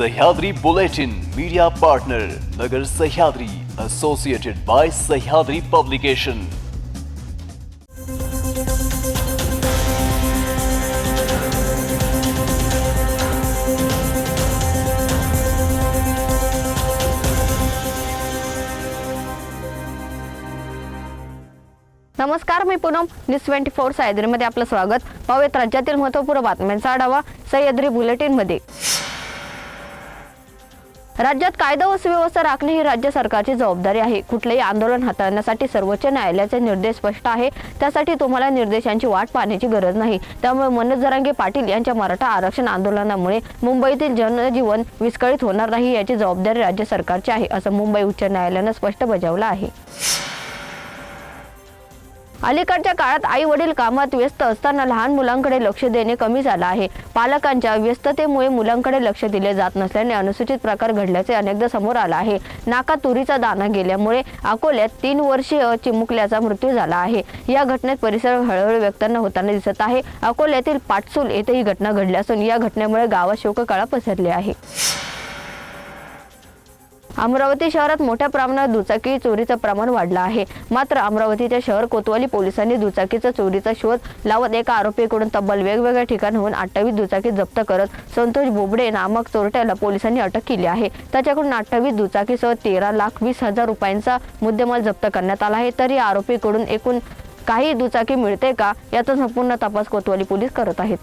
Sahyadri Bulletin media partner Nagar Sahyadri associated by Sahyadri publication नमस्कार मी Poonam. News twenty four सह्याद्रीमध्ये आपलं स्वागत. पाहूयात राज्यातील महत्त्वपूर्ण बातम्यांचा आढावा सह्याद्री बुलेटिनमध्ये. राज्यात कायदा व सुव्यवस्था राखणे ही राज्य सरकारची जबाबदारी आहे. कुठलेही आंदोलन हाताळण्यासाठी सर्वोच्च न्यायालयाचे निर्देश स्पष्ट आहे. त्यासाठी तुम्हाला निर्देशांची वाट पाहण्याची गरज नाही. त्यामुळे मनोज जरांगे पाटील यांच्या मराठा आरक्षण आंदोलनामुळे मुंबईतील जनजीवन विस्कळीत होणार नाही याची जबाबदारी राज्य सरकारची आहे असं मुंबई उच्च न्यायालयानं स्पष्ट बजावलं आहे. अलीकडच्या काळात आई वडील कामात व्यस्त असताना लहान मुलांकडे लक्ष देणे कमी झालं आहे. पालकांच्या व्यस्ततेमुळे मुलांकडे लक्ष दिले जात नसल्याने अनुसूचित प्रकार घडल्याचे अनेकदा समोर आला आहे. नाका तुरीचा दाना गेल्यामुळे अकोल्यात तीन वर्षीय चिमुकल्याचा मृत्यू झाला आहे. या घटनेत परिसर हळूहळू व्यक्तांना होताना दिसत आहे. अकोल्यातील पाटसूल येथे ही घटना घडली असून या घटनेमुळे गावात शोककळा पसरली आहे. अमरावती शहरात मोठ्या प्रमाणात दुचाकी चोरीचं प्रमाण वाढलं आहे. मात्र अमरावतीच्या शहर कोतवाली पोलिसांनी दुचाकीचा चोरीचा शोध लावत एका आरोपीकडून तब्बल वेगवेगळ्या ठिकाणाहून अठ्ठावीस दुचाकी जप्त करत संतोष बोबडे नामक चोरट्याला पोलिसांनी अटक केली आहे. त्याच्याकडून अठ्ठावीस दुचाकीसह तेरा लाख वीस हजार रुपयांचा मुद्देमाल जप्त करण्यात आला आहे. तर या आरोपीकडून एकूण काही दुचाकी मिळते का? याचा संपूर्ण तपास कोतवाली पोलीस करत आहेत.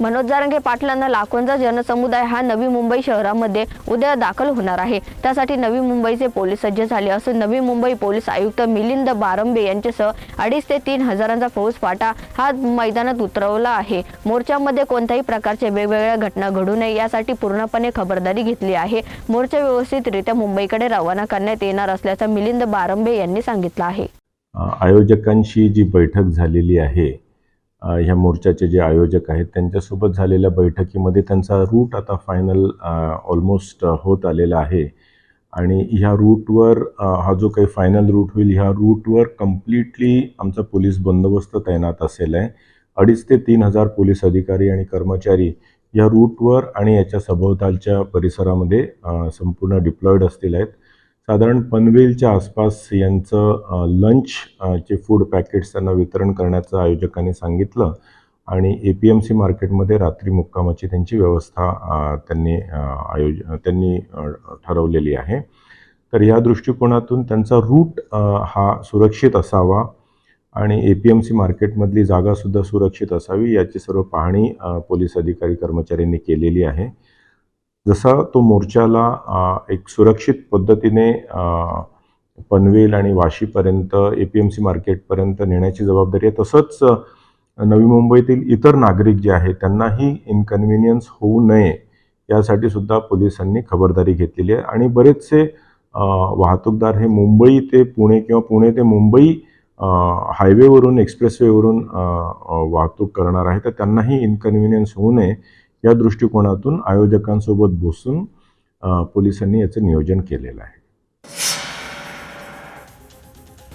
मनोज जारंगे पाटलांना लाखोंचा जनसमुदाय हा नवी मुंबई शहरामध्ये उद्या दाखल होणार आहे. त्यासाठी नवी मुंबईचे पोलीस सज्ज झाले असून नवी मुंबई पोलीस आयुक्त मिलिंद बारंबे यांच्यासह अडीच ते तीन हजारांचा फौज फाटा हा मैदानात उतरवला आहे. मोर्चामध्ये कोणत्याही प्रकारचे वेगवेगळ्या घटना घडू नये यासाठी पूर्णपणे खबरदारी घेतली आहे. मोर्चा व्यवस्थितरित्या मुंबईकडे रवाना करण्यात येणार असल्याचं मिलिंद बारंबे यांनी सांगितलं आहे. आयोजकांशी जी बैठक झालेली आहे ह्या मोर्चाचे जे आयोजक आहेत त्यांच्यासोबत झालेल्या बैठकीमध्ये त्यांचा रूट आता फायनल ऑलमोस्ट होत आलेला आहे. आणि ह्या रूटवर हा जो काही फायनल रूट होईल ह्या रूटवर कम्प्लिटली आमचा पोलीस बंदोबस्त तैनात असेल आहे. अडीच ते तीन हजार पोलीस अधिकारी आणि कर्मचारी या रूटवर आणि याच्या सभोवतालच्या परिसरामध्ये संपूर्ण डिप्लॉईड असतील आहेत. साधारण पनवेलच्या आसपास यांचं लंच चे फूड पॅकेट्स त्यांना वितरण करण्याचं आयोजकांनी सांगितलं आणि ए पी एम सी मार्केटमध्ये रात्री मुक्कामाची त्यांची व्यवस्था त्यांनी आयोज त्यांनी ठरवलेली आहे. तर या दृष्टिकोनातून त्यांचा रूट हा सुरक्षित असावा आणि ए पी एम सी मार्केटमधली जागासुद्धा सुरक्षित असावी याची सर्व पाहणी पोलीस अधिकारी कर्मचाऱ्यांनी केलेली आहे. जसा तो मोर्चाला एक सुरक्षित पद्धतीने पनवेल आणि वाशीपर्यंत ए पी एम सी मार्केटपर्यंत नेण्याची जबाबदारी आहे तसंच नवी मुंबईतील इतर नागरिक जे आहेत त्यांनाही इनकन्व्हिनियन्स होऊ नये यासाठी सुद्धा पोलिसांनी खबरदारी घेतलेली आहे. आणि बरेचसे वाहतूकदार हे मुंबई ते पुणे किंवा पुणे ते मुंबई हायवेवरून एक्सप्रेसवेवरून वाहतूक करणार आहे तर त्यांनाही इनकन्व्हिनियन्स होऊ नये. या दृष्टिकोनातून आयोजकांसोबत बसून पोलिसांनी याचं नियोजन केलेलं आहे.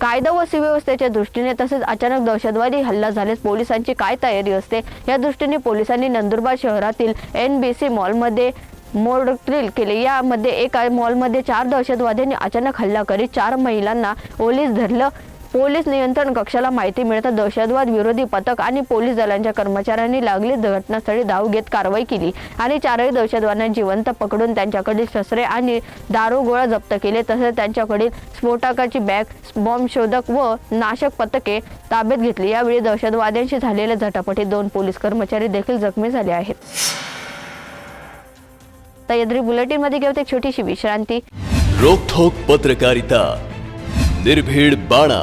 कायदा व सुव्यवस्थेच्या दृष्टीने तसेच अचानक दहशतवादी हल्ला झाल्यास पोलिसांची काय तयारी असते? या दृष्टीने पोलिसांनी नंदुरबार शहरातील एन बी सी मॉलमध्ये मोडड्रिल केले. यामध्ये एका मॉलमध्ये चार दहशतवाद्यांनी अचानक हल्ला करीत चार महिलांना ओलीस धरलं. पोलीस नियंत्रण कक्षाला माहिती मिळता दहशतवाद विरोधी पथक आणि पोलीस दलांच्या कर्मचाऱ्यांनी लागली घटनास्थळी धाव घेत कारवाई केली आणि चारही दहशतवाद्यांना जिवंत पकडून त्यांच्याकडील शस्त्रे आणि दारुगोळा जप्त केले तसेच त्यांच्याकडील स्फोटकाची बॅग बॉम्ब शोधक व नाशक पथके ताब्यात घेतली. यावेळी दहशतवाद्यांशी झालेल्या झटापटीत दोन पोलीस कर्मचारी देखील जखमी झाले आहेत. सह्याद्री बुलेटिनमध्ये घेऊ एक छोटीशी विश्रांती. रोखोक पत्रकारिता. निर्भीड बाणा.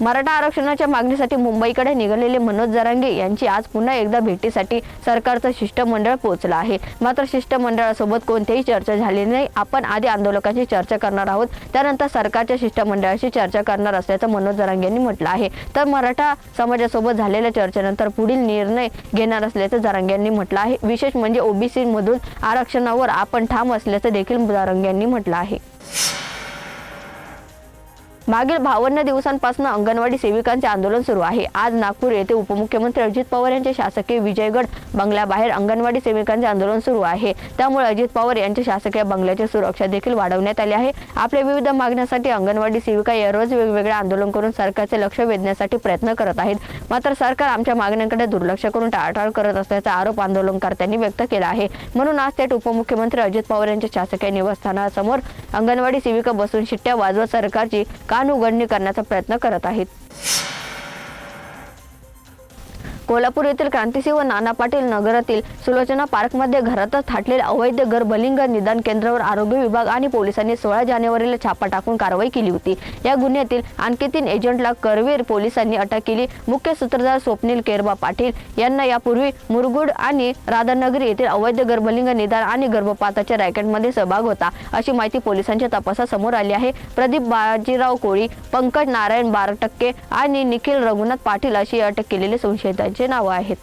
मराठा आरक्षणाच्या मागणीसाठी मुंबईकडे निघालेले मनोज जरांगे यांची आज पुन्हा एकदा भेटीसाठी सरकारचं शिष्टमंडळ पोहोचलं आहे. मात्र शिष्टमंडळासोबत कोणतीही चर्चा झाली नाही. आपण आधी आंदोलकांची चर्चा करणार आहोत. त्यानंतर सरकारच्या शिष्टमंडळाशी चर्चा करणार असल्याचं मनोज जरांगे यांनी म्हटलं आहे. तर मराठा समाजासोबत झालेल्या चर्चेनंतर पुढील निर्णय घेणार असल्याचं जरांगे यांनी म्हटलं आहे. विशेष म्हणजे ओबीसी मधून आरक्षणावर आपण ठाम असल्याचं देखील जरांगे यांनी म्हटलं आहे. मागील बावन्न दिवसांपासून अंगणवाडी सेविकांचे आंदोलन सुरू आहे. आज नागपूर येथे उपमुख्यमंत्री अजित पवार यांच्या शासकीय विजयगड बंगल्याबाहेर अंगणवाडी सेविकांचे आंदोलन सुरू आहे. त्यामुळे अजित पवार यांच्या शासकीय बंगल्याची सुरक्षा देखील वाढवण्यात आली आहे. आपल्या विविध मागण्यासाठी अंगणवाडी सेविका यारोज वेगवेगळे आंदोलन करून सरकारचे लक्ष वेधण्यासाठी प्रयत्न करत आहेत. मात्र सरकार आमच्या मागण्यांकडे दुर्लक्ष करून टाळाटाळ करत असल्याचा आरोप आंदोलनकर्त्यांनी व्यक्त केला आहे. म्हणून आज थेट उपमुख्यमंत्री अजित पवार यांच्या शासकीय निवासस्थानासमोर अंगणवाडी सेविका बसून शिट्ट्या वाजवत सरकारची कान उघडणी करण्याचा प्रयत्न करत आहेत. कोल्हापूर येथील क्रांतिसिंह नाना पाटील नगरातील सुलोचना पार्कमध्ये घरातच थाटलेले अवैध गर्भलिंग निदान केंद्रावर आरोग्य विभाग आणि पोलिसांनी सोळा जानेवारीला छापा टाकून कारवाई केली होती. या गुन्ह्यातील आणखी तीन एजंटला करवीर पोलिसांनी अटक केली. मुख्य सूत्रधार स्वप्नील केरबा पाटील यांना यापूर्वी मुरगुड आणि राधानगरी येथील अवैध गर्भलिंग निदान आणि गर्भपाताच्या रॅकेटमध्ये सहभाग होता अशी माहिती पोलिसांच्या तपासात समोर आली आहे. प्रदीप बाजीराव कोळी पंकज नारायण बारटक्के आणि निखिल रघुनाथ पाटील अशी अटक केलेले संशयितांचे नावं आहेत.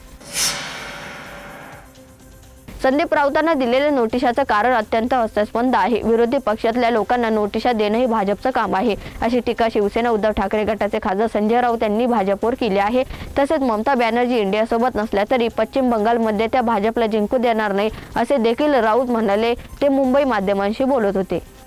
संदीप राऊतांना दिलेल्या नोटिशाचं कारण अत्यंत हास्यास्पद आहे. विरोधी पक्षातल्या लोकांना नोटिशा देणं हे भाजपचं काम आहे. अशी टीका शिवसेना उद्धव ठाकरे गटाचे खासदार संजय राऊत यांनी भाजपवर केली आहे. तसेच ममता बॅनर्जी इंडियासोबत नसल्या तरी पश्चिम बंगालमध्ये त्या भाजपला जिंकू देणार नाही असे देखील राऊत म्हणाले. ते मुंबई माध्यमांशी बोलत होते.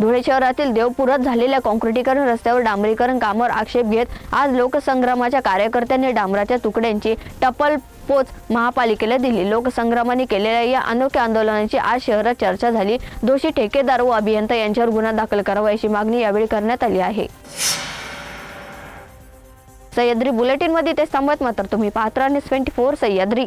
धुळे शहरातील देवपुरात झालेल्या काँक्रिटीकरण रस्त्यावर डांबरीकरण कामावर आक्षेप घेत आज लोकसंग्रामाच्या कार्यकर्त्यांनी डांबराच्या तुकड्यांची टपल पोच महापालिकेला दिली. लोकसंग्रामाने केलेल्या या अनोख्या आंदोलनाची आज शहरात चर्चा झाली. दोषी ठेकेदार व अभियंता यांच्यावर गुन्हा दाखल करावा अशी मागणी यावेळी करण्यात आली आहे. सह्याद्री बुलेटिनमध्ये ते थांबत मात्र तुम्ही पाहत आणि ट्वेंटी फोर सह्याद्री.